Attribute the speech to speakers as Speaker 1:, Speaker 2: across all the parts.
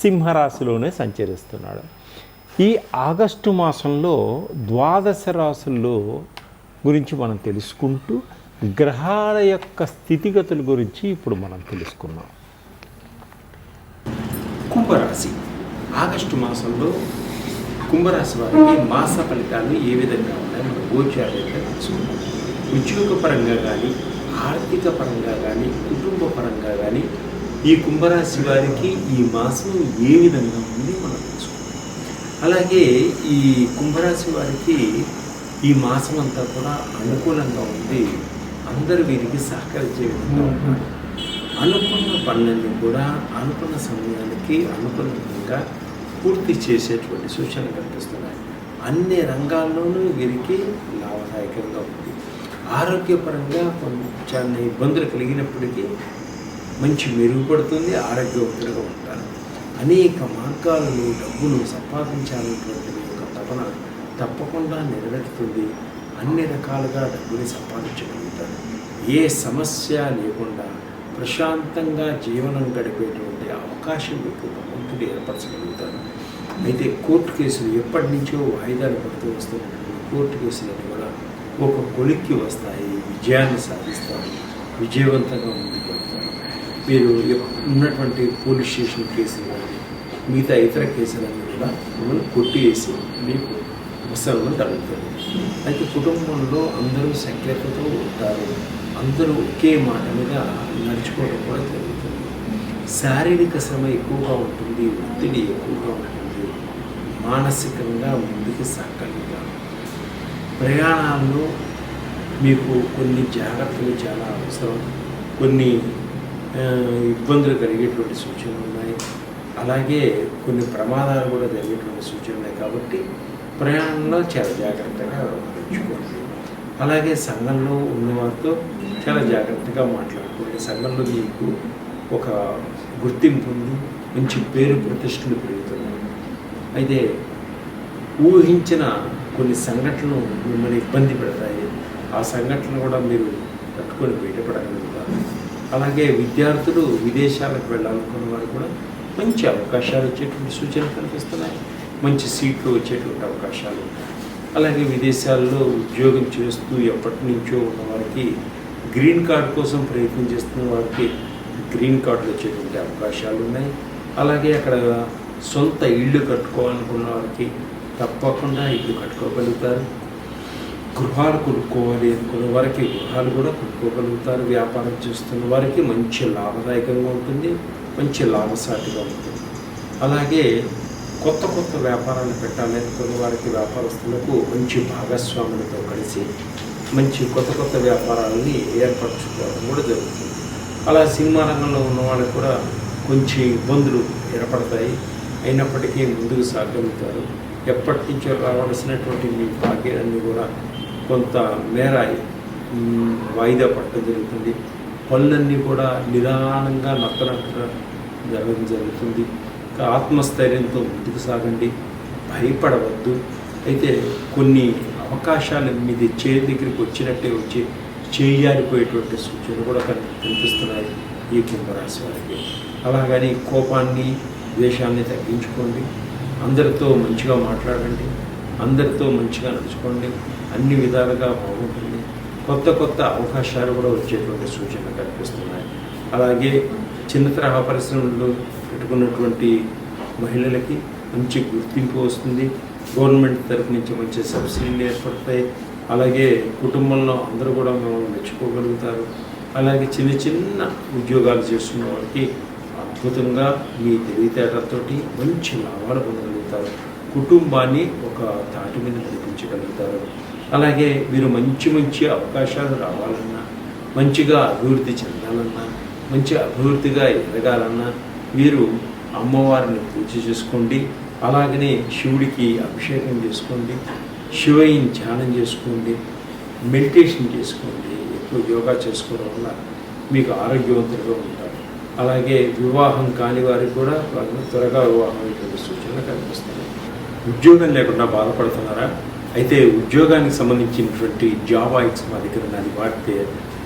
Speaker 1: సింహరాశిలోనే సంచరిస్తున్నాడు. ఈ ఆగస్టు మాసంలో ద్వాదశ రాశుల్లో గురించి మనం తెలుసుకుంటూ గ్రహాల యొక్క స్థితిగతుల గురించి ఇప్పుడు మనం తెలుసుకున్నాం
Speaker 2: కుంభరాశి. ఆగస్టు మాసంలో కుంభరాశి వారికి మాస ఫలితాలు ఏ విధంగా ఉన్నాయి మనం గోచారంగా తెలుసుకుందాం. ఉద్యోగ పరంగా కానీ ఆర్థిక పరంగా కానీ కుటుంబ పరంగా కానీ ఈ కుంభరాశి వారికి ఈ మాసం ఏ విధంగా ఉంది మనం తెలుసుకుందాం. అలాగే ఈ కుంభరాశి వారికి ఈ మాసం అంతా కూడా అనుకూలంగా ఉంది. అందరూ వీరికి సహకరించే విధంగా అనుకున్న పనులన్నీ కూడా అనుకున్న సమయానికి అనుకున్న విధంగా పూర్తి చేసేటువంటి సూచనలు కనిపిస్తున్నాయి. అన్ని రంగాల్లోనూ వీరికి లాభదాయకంగా ఉంది. ఆరోగ్యపరంగా కొంచెం ఇబ్బందులు కలిగినప్పటికీ మంచి మెరుగుపడుతుంది ఆరోగ్యవంతులుగా ఉంటారు. అనేక మార్గాలను డబ్బును సంపాదించాలనేటువంటి మీ యొక్క తపన తప్పకుండా నెరవేరుతుంది. అన్ని రకాలుగా డబ్బుని సంపాదించగలుగుతారు. ఏ సమస్య లేకుండా ప్రశాంతంగా జీవనం గడిపేటువంటి అవకాశం మీకు భగవంతుడు ఏర్పరచగలుగుతారు అయితే కోర్టు కేసులు ఎప్పటి నుంచో వాయిదాలు పడుతూ వస్తున్నటువంటి కోర్టు కేసులన్నీ కూడా ఒక కొలిక్కి వస్తాయి. విజయాన్ని సాధిస్తారు. విజయవంతంగా ఉంది మీరు ఉన్నటువంటి పోలీస్ స్టేషన్ కేసులు మిగతా ఇతర కేసులన్నీ కూడా మిమ్మల్ని కొట్టివేసి మీకు ఉపశమనం కలుగుతుంది అయితే కుటుంబంలో అందరూ సఖ్యతతో ఉంటారు. అందరూ ఒకే మాట మీద నడుచుకోవడం కూడా జరుగుతుంది. శారీరక శ్రమ ఎక్కువగా ఉంటుంది ఒత్తిడి ఎక్కువగా ఉంటుంది. మానసికంగా ముందుకు సాగలుగుతారు ప్రయాణాల్లో మీకు కొన్ని జాగ్రత్తలు చాలా అవసరం. కొన్ని ఇబ్బందులు కలిగేటువంటి సూచనలు ఉన్నాయి. అలాగే కొన్ని ప్రమాదాలు కూడా జరిగేటువంటి సూచనలు ఉన్నాయి కాబట్టి ప్రయాణంలో చాలా జాగ్రత్తగా వ్యవహరించుకోండి అలాగే సంఘంలో ఉన్నవారితో చాలా జాగ్రత్తగా మాట్లాడుకోండి. సంఘంలో మీకు ఒక గుర్తింపు ఉంది మంచి పేరు ప్రతిష్టలు పెరుగుతున్నాయి. అయితే ఊహించిన కొన్ని సంఘటనలు మిమ్మల్ని ఇబ్బంది పెడతాయి. ఆ సంఘటనలు కూడా మీరు తట్టుకొని బయటపడగలుగుతారు. అలాగే విద్యార్థులు విదేశాలకు వెళ్ళాలనుకున్న వారు కూడా మంచి అవకాశాలు వచ్చేటువంటి సూచనలు కనిపిస్తున్నాయి. మంచి సీట్లు వచ్చేటువంటి అవకాశాలు. అలాగే విదేశాల్లో ఉద్యోగం చేస్తూ ఎప్పటి నుంచో ఉన్న వారికి గ్రీన్ కార్డ్ కోసం ప్రయత్నం చేస్తున్న వారికి గ్రీన్ కార్డులు వచ్చేటువంటి అవకాశాలు ఉన్నాయి. అలాగే అక్కడ సొంత ఇల్లు కట్టుకోవాలనుకున్న వారికి తప్పకుండా ఇల్లు కట్టుకోగలుగుతారు. గృహాలు కొనుక్కోవాలి అనుకున్న వారికి గృహాలు కూడా కొనుక్కోగలుగుతారు. వ్యాపారం చేస్తున్న వారికి మంచి లాభదాయకంగా ఉంటుంది మంచి లాభసాటిగా ఉంటుంది. అలాగే కొత్త కొత్త వ్యాపారాలు పెట్టాలి అనుకున్న వారికి వ్యాపారస్తులకు మంచి భాగస్వాములతో కలిసి మంచి కొత్త కొత్త వ్యాపారాలని ఏర్పరచుకోవడం కూడా జరుగుతుంది. అలా సినిమా రంగంలో ఉన్న వాళ్ళకి కూడా కొంచెం ఇబ్బందులు ఏర్పడతాయి. అయినప్పటికీ ముందుకు సాగలుగుతారు. ఎప్పటి నుంచో రావాల్సినటువంటి మీ భాగ్యాన్ని కూడా కొంత మేర వాయిదా పట్టడం జరుగుతుంది. పనులన్నీ కూడా నిదానంగా నత్తనట్ట జరగడం జరుగుతుంది. ఆత్మస్థైర్యంతో ముందుకు సాగండి. భయపడవద్దు. అయితే కొన్ని అవకాశాలు మీది చేతి దగ్గరికి వచ్చినట్టే వచ్చి చేయారిపోయేటువంటి సూచనలు కూడా కనిపిస్తున్నాయి ఈ కుంభరాశి వారికి. అలాగని కోపాన్ని ద్వేషాన్ని తగ్గించుకోండి. అందరితో మంచిగా మాట్లాడండి. అందరితో మంచిగా నడుచుకోండి. అన్ని విధాలుగా బాగుంటుంది. కొత్త కొత్త అవకాశాలు కూడా వచ్చేటువంటి సూచనలు కనిపిస్తున్నాయి. అలాగే చిన్న తరహా పరిశ్రమలు పెట్టుకున్నటువంటి మహిళలకి మంచి గుర్తింపు వస్తుంది. గవర్నమెంట్ తరఫు నుంచి మంచి సబ్సిడీలు ఏర్పడతాయి. అలాగే కుటుంబంలో అందరూ కూడా మిమ్మల్ని మెచ్చుకోగలుగుతారు. అలాగే చిన్న చిన్న ఉద్యోగాలు చేస్తున్న వాళ్ళకి అద్భుతంగా మీ తెలివితేటలతోటి మంచి లాభాలు పొందగలుగుతారు. కుటుంబాన్ని ఒక తాటి మీద నడిపించగలుగుతారు. అలాగే మీరు మంచి మంచి అవకాశాలు రావాలన్నా మంచిగా అభివృద్ధి చెందాలన్నా మంచి అభివృద్ధిగా ఎదగాలన్నా వీరు అమ్మవారిని పూజ చేసుకోండి. అలాగనే శివుడికి అభిషేకం చేసుకోండి. శివయ్యని ధ్యానం చేసుకోండి. మెడిటేషన్ చేసుకోండి. ఎక్కువ యోగా చేసుకోవడం వల్ల మీకు ఆరోగ్యవంతులుగా ఉంటారు. అలాగే వివాహం కాని వారికి కూడా వాళ్ళని త్వరగా వివాహం అయ్యేటువంటి సూచనలు కనిపిస్తున్నాయి. ఉద్యోగం లేకుండా బాధపడుతున్నారా? అయితే ఉద్యోగానికి సంబంధించినటువంటి జాబ్ ఐట్స్ మా దగ్గర ఉన్నది. వాడితే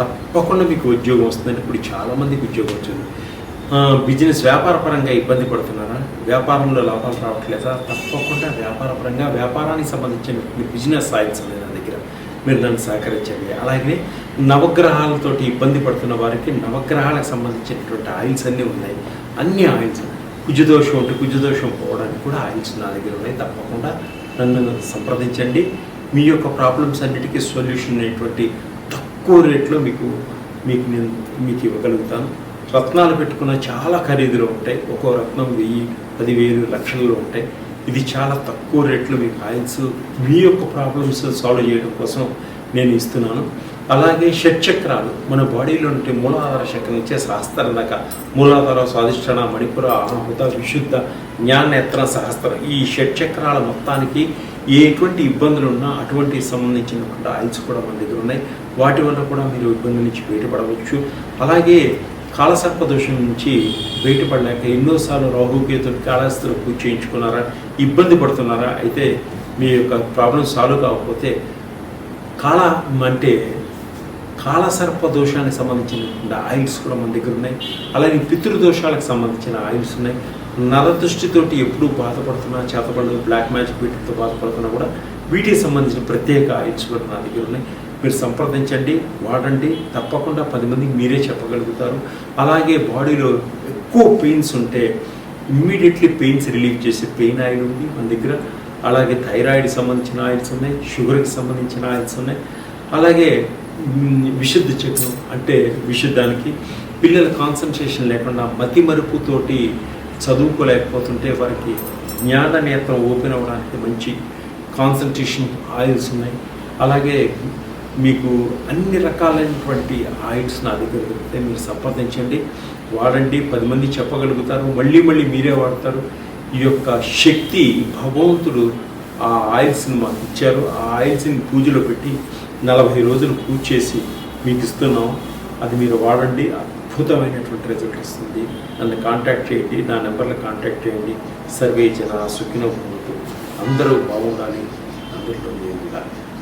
Speaker 2: తప్పకుండా మీకు ఉద్యోగం వస్తుందని ఇప్పుడు చాలామందికి ఉద్యోగం వచ్చింది. బిజినెస్ వ్యాపార పరంగా ఇబ్బంది పడుతున్నారా? వ్యాపారంలో లాభాలు రావట్లేదా? తప్పకుండా వ్యాపార పరంగా వ్యాపారానికి సంబంధించిన బిజినెస్ ఆయిల్స్ ఉన్నాయి నా దగ్గర. మీరు నన్ను సహకరించండి. అలాగే నవగ్రహాలతోటి ఇబ్బంది పడుతున్న వారికి నవగ్రహాలకు సంబంధించినటువంటి ఆయిల్స్ అన్నీ ఉన్నాయి. అన్ని ఆయిల్స్ కుజదోషం ఉంటే కుజదోషం పోవడానికి కూడా ఆయిల్స్ నా దగ్గర ఉన్నాయి. తప్పకుండా నన్ను సంప్రదించండి. మీ యొక్క ప్రాబ్లమ్స్ అన్నిటికీ సొల్యూషన్ అనేటువంటి తక్కువ రేట్లో మీకు మీకు నేను మీకు ఇవ్వగలుగుతాను. రత్నాలు పెట్టుకున్న చాలా ఖరీదులో ఉంటాయి. ఒక్కో రత్నం వెయ్యి పదివేలు లక్షల్లో ఉంటాయి. ఇది చాలా తక్కువ రేట్లో మీకు ఆయిల్స్ మీ యొక్క ప్రాబ్లమ్స్ సాల్వ్ చేయడం కోసం నేను ఇస్తున్నాను. అలాగే షట్చక్రాలు. మన బాడీలో ఉంటే మూలాధార చక్రం నుంచే సహస్ర మూలాధార స్వాదిష్టణ మణిపుర ఆహుత విశుద్ధ జ్ఞానేత్ర సహస్ర. ఈ షట్చక్రాల మొత్తానికి ఎటువంటి ఇబ్బందులు ఉన్నా అటువంటి సంబంధించినటువంటి ఆయిల్స్ కూడా మన దగ్గర ఉన్నాయి. వాటి వల్ల కూడా మీరు ఇబ్బంది నుంచి బయటపడవచ్చు. అలాగే కాలసర్ప దోషం నుంచి బయటపడలేక ఎన్నోసార్లు రాహుకేతులు కాళహస్తిలో పూజ చేయించుకున్నారా ఇబ్బంది పడుతున్నారా అయితే మీ యొక్క ప్రాబ్లం సాల్వ్ కాకపోతే కాళ అంటే కాలసర్ప దోషానికి సంబంధించిన ఆయిల్స్ కూడా మన దగ్గర ఉన్నాయి. అలాగే పితృదోషాలకు సంబంధించిన ఆయిల్స్ ఉన్నాయి. నరదృష్టితోటి ఎప్పుడూ బాధపడుతున్నా చేతపడదు బ్లాక్ మ్యాజిక్ వీటితో బాధపడుతున్నా కూడా వీటికి సంబంధించిన ప్రత్యేక ఆయిల్స్ కూడా నా దగ్గర ఉన్నాయి. మీరు సంప్రదించండి వాడండి. తప్పకుండా పది మందికి మీరే చెప్పగలుగుతారు. అలాగే బాడీలో ఎక్కువ పెయిన్స్ ఉంటే ఇమ్మీడియట్లీ పెయిన్స్ రిలీవ్ చేసే పెయిన్ ఆయిల్ ఉంది మన దగ్గర. అలాగే థైరాయిడ్ సంబంధించిన ఆయిల్స్ ఉన్నాయి షుగర్కి సంబంధించిన ఆయిల్స్ ఉన్నాయి. అలాగే విశుద్ధ చక్రం అంటే విశుద్ధానికి పిల్లల కాన్సన్ట్రేషన్ లేకుండా మతి మరుపుతోటి చదువుకోలేకపోతుంటే వారికి జ్ఞాన నేత్రం ఓపెన్ అవ్వడానికి మంచి కాన్సన్ట్రేషన్ ఆయిల్స్ ఉన్నాయి. అలాగే మీకు అన్ని రకాలైనటువంటి ఆయిల్స్ నా దగ్గర దొరికితే మీరు సంప్రదించండి. వాడండి పది మంది చెప్పగలుగుతారు మళ్ళీ మళ్ళీ మీరే వాడతారు. ఈ యొక్క శక్తి భగవంతుడు ఆ ఆయిల్స్ని మాకు ఇచ్చారు. ఆ ఆయిల్స్ని పూజలో పెట్టి నలభై రోజులు పూజ చేసి మీకు ఇస్తున్నాం. అది మీరు వాడండి. అద్భుతమైనటువంటి రిజల్ట్ వస్తుంది. నన్ను కాంటాక్ట్ చేయండి. నా నెంబర్లో కాంటాక్ట్ చేయండి. సర్వే జన సుఖిన అందరూ బాగుండాలి. అందరిలో ఉండాలి